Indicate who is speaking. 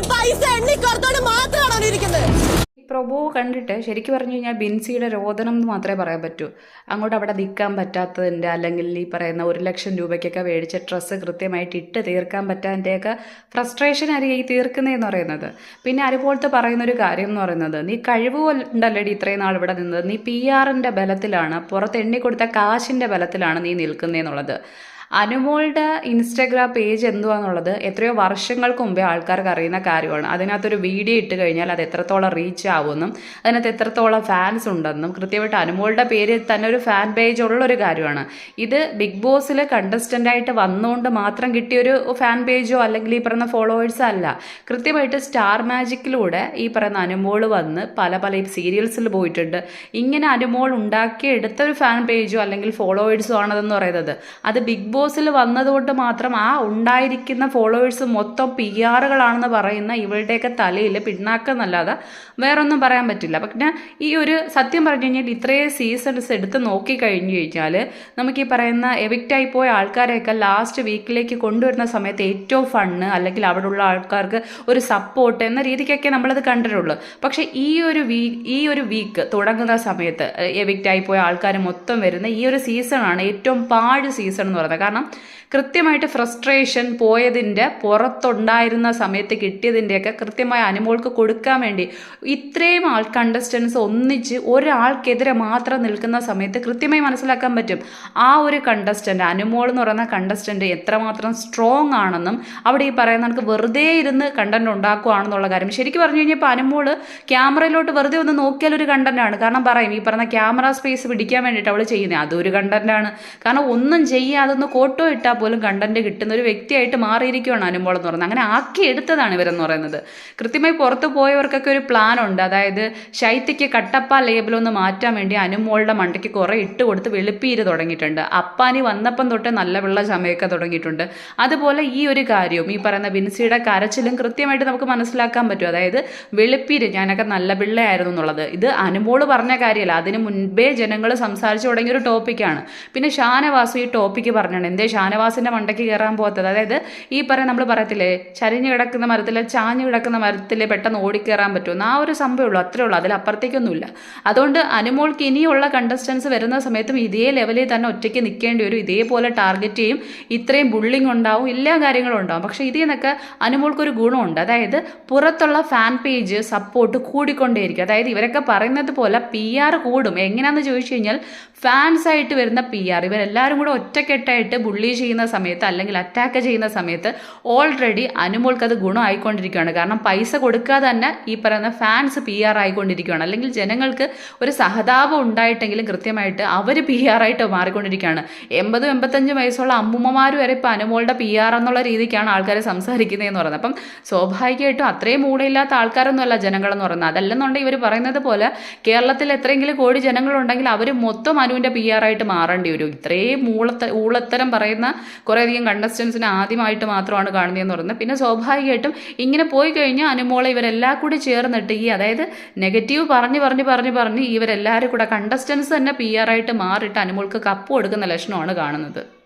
Speaker 1: പൈസ
Speaker 2: പ്രൊബോ കണ്ടിട്ട് ശരിക്കും പറഞ്ഞു കഴിഞ്ഞാൽ ബിൻസിയുടെ രോദനം എന്ന് മാത്രമേ പറയാൻ പറ്റൂ. അങ്ങോട്ട് അവിടെ നിൽക്കാൻ പറ്റാത്തതിന്റെ അല്ലെങ്കിൽ ഈ പറയുന്ന ഒരു ലക്ഷം രൂപയ്ക്കൊക്കെ മേടിച്ച ഡ്രസ്സ് കൃത്യമായിട്ട് ഇട്ട് തീർക്കാൻ പറ്റാതിന്റെയൊക്കെ ഫ്രസ്ട്രേഷൻ ആയിരിക്കും ഈ തീർക്കുന്നതെന്ന് പറയുന്നത്. പിന്നെ അതുപോലത്തെ പറയുന്നൊരു കാര്യം എന്ന് പറയുന്നത് നീ കഴിവ് ഉണ്ടല്ലേടി ഇത്രയും നാൾ ഇവിടെ നിന്നത്. നീ പി ആറിന്റെ ബലത്തിലാണ് പുറത്ത് എണ്ണിക്കൊടുത്ത കാശിന്റെ ബലത്തിലാണ് നീ നിൽക്കുന്നതെന്നുള്ളത്. അനുമോളുടെ ഇൻസ്റ്റഗ്രാം പേജ് എന്തുവാന്നുള്ളത് എത്രയോ വർഷങ്ങൾക്ക് മുമ്പേ ആൾക്കാർക്ക് അറിയുന്ന കാര്യമാണ്. അതിനകത്തൊരു വീഡിയോ ഇട്ട് കഴിഞ്ഞാൽ അത് എത്രത്തോളം റീച്ച് ആവുമെന്നും അതിനകത്ത് എത്രത്തോളം ഫാൻസ് ഉണ്ടെന്നും കൃത്യമായിട്ട് അനുമോളുടെ പേര് തന്നെ ഒരു ഫാൻ പേജ് ഉള്ളൊരു കാര്യമാണ്. ഇത് ബിഗ് ബോസിൽ കണ്ടസ്റ്റന്റ് ആയിട്ട് വന്നുകൊണ്ട് മാത്രം കിട്ടിയൊരു ഫാൻ പേജോ അല്ലെങ്കിൽ ഈ പറയുന്ന ഫോളോവേഴ്സോ അല്ല. കൃത്യമായിട്ട് സ്റ്റാർ മാജിക്കിലൂടെ ഈ പറയുന്ന അനുമോൾ വന്ന് പല പല സീരിയൽസിൽ പോയിട്ടുണ്ട്. ഇങ്ങനെ അനുമോൾ ഉണ്ടാക്കിയെടുത്ത ഒരു ഫാൻ പേജോ അല്ലെങ്കിൽ ഫോളോവേഴ്സോ ആണതെന്ന് പറയുന്നത്. അത് ബിഗ് ബോസിൽ വന്നതുകൊണ്ട് മാത്രം ആ ഉണ്ടായിരിക്കുന്ന ഫോളോവേഴ്സ് മൊത്തം പി ആറുകളാണെന്ന് പറയുന്ന ഇവളുടെയൊക്കെ തലയിൽ പിണ്ണാക്കെന്നല്ലാതെ വേറൊന്നും പറയാൻ പറ്റില്ല. പിന്നെ ഈ ഒരു സത്യം പറഞ്ഞു കഴിഞ്ഞാൽ ഇത്രയും സീസൺസ് എടുത്ത് നോക്കി കഴിഞ്ഞു കഴിഞ്ഞാൽ നമുക്ക് ഈ പറയുന്ന എവിക്റ്റായി പോയ ആൾക്കാരെയൊക്കെ ലാസ്റ്റ് വീക്കിലേക്ക് കൊണ്ടുവരുന്ന സമയത്ത് ഏറ്റവും ഫണ്ണ് അല്ലെങ്കിൽ അവിടെയുള്ള ആൾക്കാർക്ക് ഒരു സപ്പോർട്ട് എന്ന രീതിക്കൊക്കെ നമ്മളത് കണ്ടിട്ടുള്ളൂ. പക്ഷേ ഈ ഒരു വീക്ക് ഈ ഒരു വീക്ക് തുടങ്ങുന്ന സമയത്ത് എവിക്റ്റായി പോയ ആൾക്കാർ മൊത്തം വരുന്ന ഈ ഒരു സീസണാണ് ഏറ്റവും പാഴ് സീസൺ എന്ന് പറയുന്നത്. കൃത്യമായിട്ട് ഫ്രസ്ട്രേഷൻ പോയതിന്റെ പുറത്തുണ്ടായിരുന്ന സമയത്ത് കിട്ടിയതിന്റെയൊക്കെ കൃത്യമായ അനുമോൾക്ക് കൊടുക്കാൻ വേണ്ടി ഇത്രയും ആൾ കണ്ടസ്റ്റൻസ് ഒന്നിച്ച് ഒരാൾക്കെതിരെ മാത്രം നിൽക്കുന്ന സമയത്ത് കൃത്യമായി മനസ്സിലാക്കാൻ പറ്റും. ആ ഒരു കണ്ടസ്റ്റന്റ് അനുമോൾ എന്ന് പറയുന്ന കണ്ടസ്റ്റന്റ് എത്രമാത്രം സ്ട്രോങ് ആണെന്നും അവിടെ ഈ പറയുന്ന കണക്ക് വെറുതെ ഇരുന്ന് കണ്ടന്റ് ഉണ്ടാക്കുകയാണെന്നുള്ള കാര്യം. ശരിക്കും പറഞ്ഞു കഴിഞ്ഞാൽ ഇപ്പോൾ അനുമോൾ ക്യാമറയിലോട്ട് വെറുതെ ഒന്ന് നോക്കിയാൽ ഒരു കണ്ടന്റാണ് കാരണം പറയും ഈ പറഞ്ഞ ക്യാമറ സ്പേസ് പിടിക്കാൻ വേണ്ടിയിട്ട് അവൾ ചെയ്യുന്നത് അതൊരു കണ്ടന്റാണ് കാരണം ഒന്നും ചെയ്യാതെ ഒന്ന് ഫോട്ടോ ഇട്ടാൽ പോലും കണ്ടന്റ് കിട്ടുന്ന ഒരു വ്യക്തിയായിട്ട് മാറിയിരിക്കുകയാണ് അനുമോൾ എന്ന് പറയുന്നത്. അങ്ങനെ ആക്കി എടുത്തതാണ് ഇവരെന്ന് പറയുന്നത്. കൃത്യമായി പുറത്ത് പോയവർക്കൊക്കെ ഒരു പ്ലാൻ ഉണ്ട്. അതായത് ശൈത്യയ്ക്ക് കട്ടപ്പ ലേബലൊന്ന് മാറ്റാൻ വേണ്ടി അനുമോളുടെ മണ്ടയ്ക്ക് കുറേ ഇട്ട് കൊടുത്ത് വെളുപ്പീര് തുടങ്ങിയിട്ടുണ്ട്. അപ്പാനി വന്നപ്പം തൊട്ട് നല്ല വെള്ള ചമയൊക്കെ തുടങ്ങിയിട്ടുണ്ട്. അതുപോലെ ഈ ഒരു കാര്യവും ഈ പറയുന്ന ബിൻസിയുടെ കരച്ചിലും കൃത്യമായിട്ട് നമുക്ക് മനസ്സിലാക്കാൻ പറ്റും. അതായത് വെളുപ്പീര് ഞാനൊക്കെ നല്ല പിള്ളയായിരുന്നു എന്നുള്ളത്. ഇത് അനുമോൾ പറഞ്ഞ കാര്യമല്ല. അതിന് മുൻപേ ജനങ്ങൾ സംസാരിച്ചു തുടങ്ങിയ ഒരു ടോപ്പിക്കാണ് പിന്നെ ഷാനവാസു ഈ ടോപ്പിക്ക് പറഞ്ഞാണ് എന്തേ ഷാനവാസിന്റെ മണ്ടയ്ക്ക് കയറാൻ പോകാത്തത് അതായത് ഈ പറയാൻ നമ്മൾ പറയത്തില്ലേ ചരിഞ്ഞു കിടക്കുന്ന മരത്തിൽ ചാഞ്ഞു കിടക്കുന്ന മരത്തിൽ പെട്ടെന്ന് ഓടിക്കയറാൻ പറ്റുമെന്ന് ആ ഒരു സംഭവമേ ഉള്ളൂ. അത്രേ ഉള്ളൂ. അതിലപ്പുറത്തേക്കൊന്നുമില്ല അതുകൊണ്ട് അനുമോൾക്ക് ഇനിയുള്ള കണ്ടസ്റ്റൻസ് വരുന്ന സമയത്തും ഇതേ ലെവലിൽ തന്നെ ഒറ്റയ്ക്ക് നിൽക്കേണ്ടി വരും. ഇതേപോലെ ടാർഗറ്റ് ചെയ്യും. ഇത്രയും ബുള്ളിങ് ഉണ്ടാവും. എല്ലാ കാര്യങ്ങളും ഉണ്ടാവും. പക്ഷേ ഇതിൽ നിന്നൊക്കെ അനുമോൾക്കൊരു ഗുണമുണ്ട്. അതായത് പുറത്തുള്ള ഫാൻ പേജ് സപ്പോർട്ട് കൂടിക്കൊണ്ടേയിരിക്കും. അതായത് ഇവരൊക്കെ പറയുന്നത് പോലെ പി ആർ കൂടും. എങ്ങനെയാണെന്ന് ചോദിച്ചു കഴിഞ്ഞാൽ ഫാൻസ് ആയിട്ട് വരുന്ന പി ആർ ഇവരെല്ലാവരും കൂടെ ഒറ്റക്കെട്ടായിട്ട് ബുള്ളി ചെയ്യുന്ന സമയത്ത് അല്ലെങ്കിൽ അറ്റാക്ക് ചെയ്യുന്ന സമയത്ത് ഓൾറെഡി അനുമോൾക്ക് അത് ഗുണമായിക്കൊണ്ടിരിക്കുകയാണ്. കാരണം പൈസ കൊടുക്കാതെ തന്നെ ഈ പറയുന്ന ഫാൻസ് പി ആർ ആയിക്കൊണ്ടിരിക്കുകയാണ്. അല്ലെങ്കിൽ ജനങ്ങൾക്ക് ഒരു സഹതാപം ഉണ്ടായിട്ടെങ്കിലും കൃത്യമായിട്ട് അവർ പി ആർ ആയിട്ട് മാറിക്കൊണ്ടിരിക്കുകയാണ്. എൺപതും എൺപത്തഞ്ചും വയസ്സുള്ള അമ്മുമ്മമാർ വരെ ഇപ്പോൾ അനുമോളുടെ പി ആർ എന്നുള്ള രീതിക്കാണ് ആൾക്കാർ സംസാരിക്കുന്നതെന്ന് പറയുന്നത്. അപ്പം സ്വാഭാവികമായിട്ടും അത്രയും മൂടയില്ലാത്ത ആൾക്കാരൊന്നുമല്ല ജനങ്ങളെന്ന് പറയുന്നത്. അതല്ലെന്നുണ്ടെങ്കിൽ ഇവർ പറയുന്നത് പോലെ കേരളത്തിൽ എത്രയെങ്കിലും കോടി ജനങ്ങളുണ്ടെങ്കിൽ അവർ മൊത്തം അനുവിന്റെ പി ആർ ആയിട്ട് മാറേണ്ടി വരും. ഇത്രയും മൂളത്ത ഊളത്തരം പറയുന്ന കുറേയധികം കണ്ടസ്റ്റൻസിനെ ആദ്യമായിട്ട് മാത്രമാണ് കാണുന്നതെന്ന് പറയുന്നത്. പിന്നെ സ്വാഭാവികമായിട്ടും ഇങ്ങനെ പോയി കഴിഞ്ഞാൽ അനുമോളെ ഇവരെല്ലാം കൂടി ചേർന്നിട്ട് ഈ അതായത് നെഗറ്റീവ് പറഞ്ഞ് പറഞ്ഞ് പറഞ്ഞ് പറഞ്ഞ് ഇവരെല്ലാവരും കൂടെ കണ്ടസ്റ്റൻസ് തന്നെ പി ആർ ആയിട്ട് മാറിയിട്ട് അനുമോൾക്ക് കപ്പ് കൊടുക്കുന്ന ലക്ഷണമാണ് കാണുന്നത്.